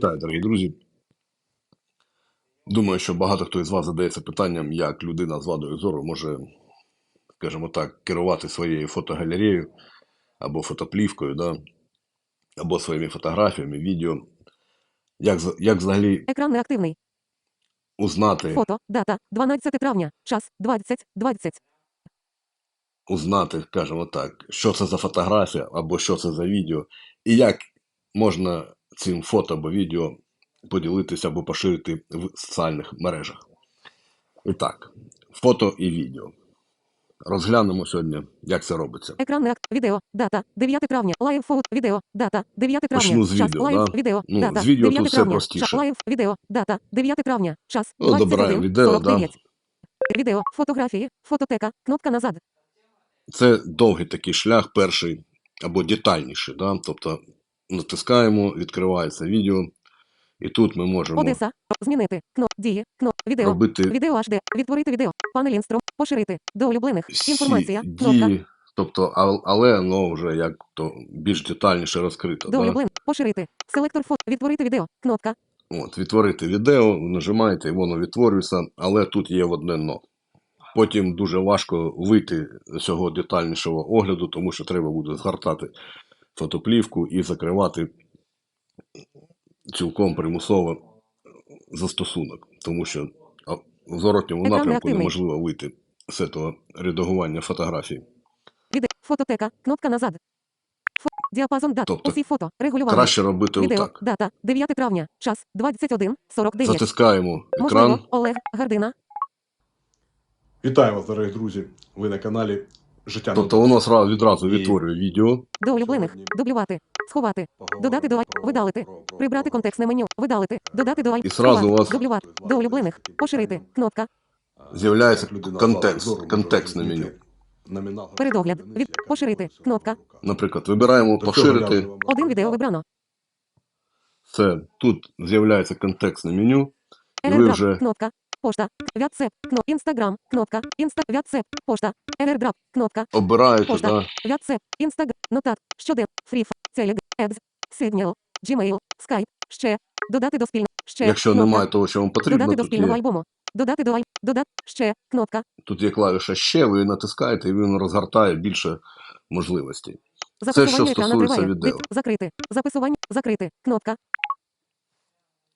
Так, дорогі друзі. Думаю, що багато хто із вас задається питанням, як людина з вадою зору може, скажімо так, керувати своєю фотогалереєю або фотоплівкою, да? або своїми фотографіями, відео. Як, як взагалі Екран неактивний. узнати, Фото. Дата. 12 травня. Час. 20.20. узнати, скажімо так, що це за фотографія або що це за відео, і як можна цим фото або відео поділитися або поширити в соціальних мережах. І так, фото і відео. Розглянемо сьогодні, як це робиться. Екран неак... Відео. Дата. 9 травня. Лайв фото. Відео. Дата. 9 травня. Почну з час. відео, Лайв. да? Відео. Ну, Дата. з відео 9 тут все простіше. Час. Лайв. Відео. Дата. 9 травня. Час. Ну, добираємо 21. відео, да. Відео. Фотографії. Фототека. Кнопка назад. Це довгий такий шлях, перший або детальніший. Да? Тобто натискаємо, відкривається відео, і тут ми можемо Одеса. Змінити. Кноп. Дії. Кноп. Відео. робити Відео HD. Відтворити відео. Панель інструм. Поширити. До улюблених. всі Інформація. Кнопка. дії, тобто, але воно вже як то більш детальніше розкрито. До Да? улюблених. Поширити. Селектор фото. Відтворити відео. Кнопка. От, відтворити відео, нажимаєте, і воно відтворюється, але тут є одне но. Потім дуже важко вийти з цього детальнішого огляду, тому що треба буде згортати фотоплівку і закривати цілком примусово застосунок, тому що в зворотньому напрямку неможливо вийти з цього редагування фотографій. Відео. Фототека. Кнопка назад. Фо... Діапазон дат. Тобто Усі фото. Регулювання. Краще робити Відео. отак. Дата. 9 травня. Час. 21.49. Затискаємо Можливо. екран. Олег. Гардина. Вітаю вас, дорогі друзі! Ви на каналі Життя Тобто воно сразу відразу І- відтворює відео. До улюблених. Дублювати. Сховати. Додати до видалити. Прибрати контекстне меню. Видалити. Додати до І сразу сховати. у вас- Дублювати. До улюблених. Поширити. Кнопка. З'являється контекст, контекстне меню. Передогляд. Від- поширити. Кнопка. Наприклад, вибираємо До поширити. Один відео вибрано. Все, тут з'являється контекстне меню, і ви вже Кнопка. Пошта. WhatsApp. Кно. Інстаграм. Кнопка. Інста. WhatsApp. Пошта. Airdrop. Кнопка. обираєте, Пошта. да, WhatsApp. Інстаграм. Нотат. Щоден. Фріф. Телег. Ads. Signal. Gmail. Skype. Ще. Додати до спільного. Ще. якщо Кнопка. немає того, що вам потрібно, Додати до спільного альбому. Додати до аль... Додати. Ще. Кнопка. тут є клавіша ще, ви натискаєте, і він розгортає більше можливостей. що Записування екрана стосується відео. Від... Закрити. Записування. Закрити. Кнопка.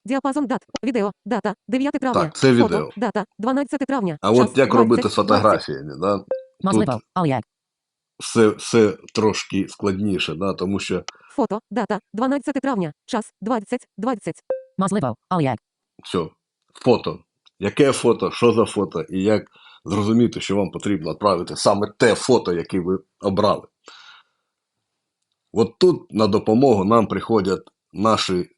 Діапазон дат. Відео. Дата. 9 травня. Так, це Фото. відео. Дата. 12 травня. А Час. от як 20, робити з фотографіями, да? тут все, все трошки складніше, да? тому що Фото. Дата. 12 травня. Час. 20. 20. Можливо, але як? все, фото. Яке фото, що за фото, і як зрозуміти, що вам потрібно відправити саме те фото, яке ви обрали. От тут на допомогу нам приходять наші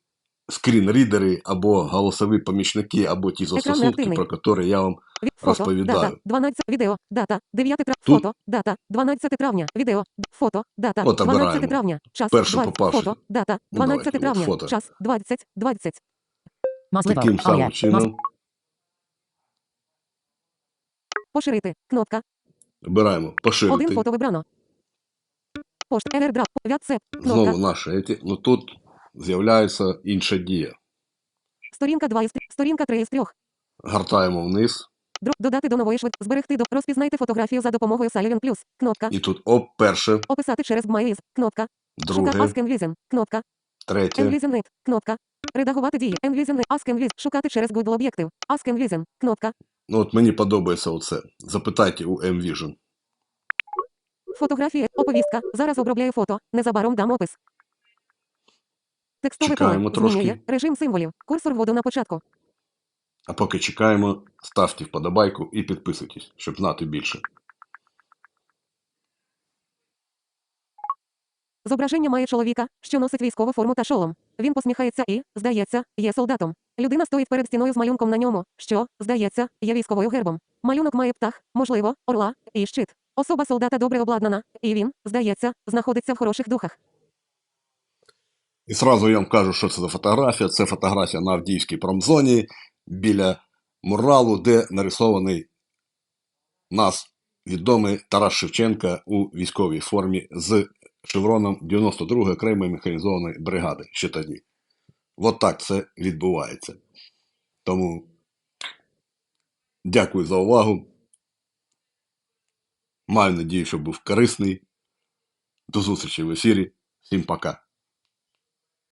скрінрідери або голосові помічники, або ті застосунки, про які я вам Від... Фото. Дата. 12. Відео. Дата. 9 травня. Тут- Фото. Дата. 12 травня. Відео. Фото. Дата. От 12 травня. Час. Перше 20. попавши. Фото. Дата. Ну, 12 давайте, от травня. фото. Час. 20. 20. Можливо, таким самим чином Поширити. Кнопка. обираємо Один фото вибрано. Пошта. Airdrop. WhatsApp. Кнопка. Знову наші. Ну тут з'являється інша дія. Сторінка 2 із 3. Сторінка 3 із 3. Гартаємо вниз. Додати до нової швид. Зберегти до. Розпізнайте фотографію за допомогою Silent Plus. Кнопка. і тут оп, перше, Описати через GMAIS. Кнопка. Друге, Ask Envision. Кнопка. третє. Envision Net. Кнопка. Редагувати дії. Envision Net. Ask Envision. Шукати через Google Objective. Ask Envision. Кнопка. Ну от мені подобається оце. Запитайте у M-Vision. Фотографія. Оповістка. Зараз обробляю фото. Незабаром дам опис. Текстове Чекаємо поле. трошки. Змінює. Режим символів. Курсор вводу на початку. А поки чекаємо, ставте вподобайку і підписуйтесь, щоб знати більше. Зображення має чоловіка, що носить військову форму та шолом. Він посміхається і, здається, є солдатом. Людина стоїть перед стіною з малюнком на ньому, що, здається, є військовою гербом. Малюнок має птах, можливо, орла і щит. Особа солдата добре обладнана, і він, здається, знаходиться в хороших духах. І сразу я вам кажу, що це за фотографія. Це фотографія на Авдіївській промзоні біля муралу, де нарисований нас відомий Тарас Шевченка у військовій формі з шевроном 92-ї окремої механізованої бригади ще тоді. От так це відбувається. Тому дякую за увагу. Маю надію, що був корисний. До зустрічі в ефірі. Всім пока.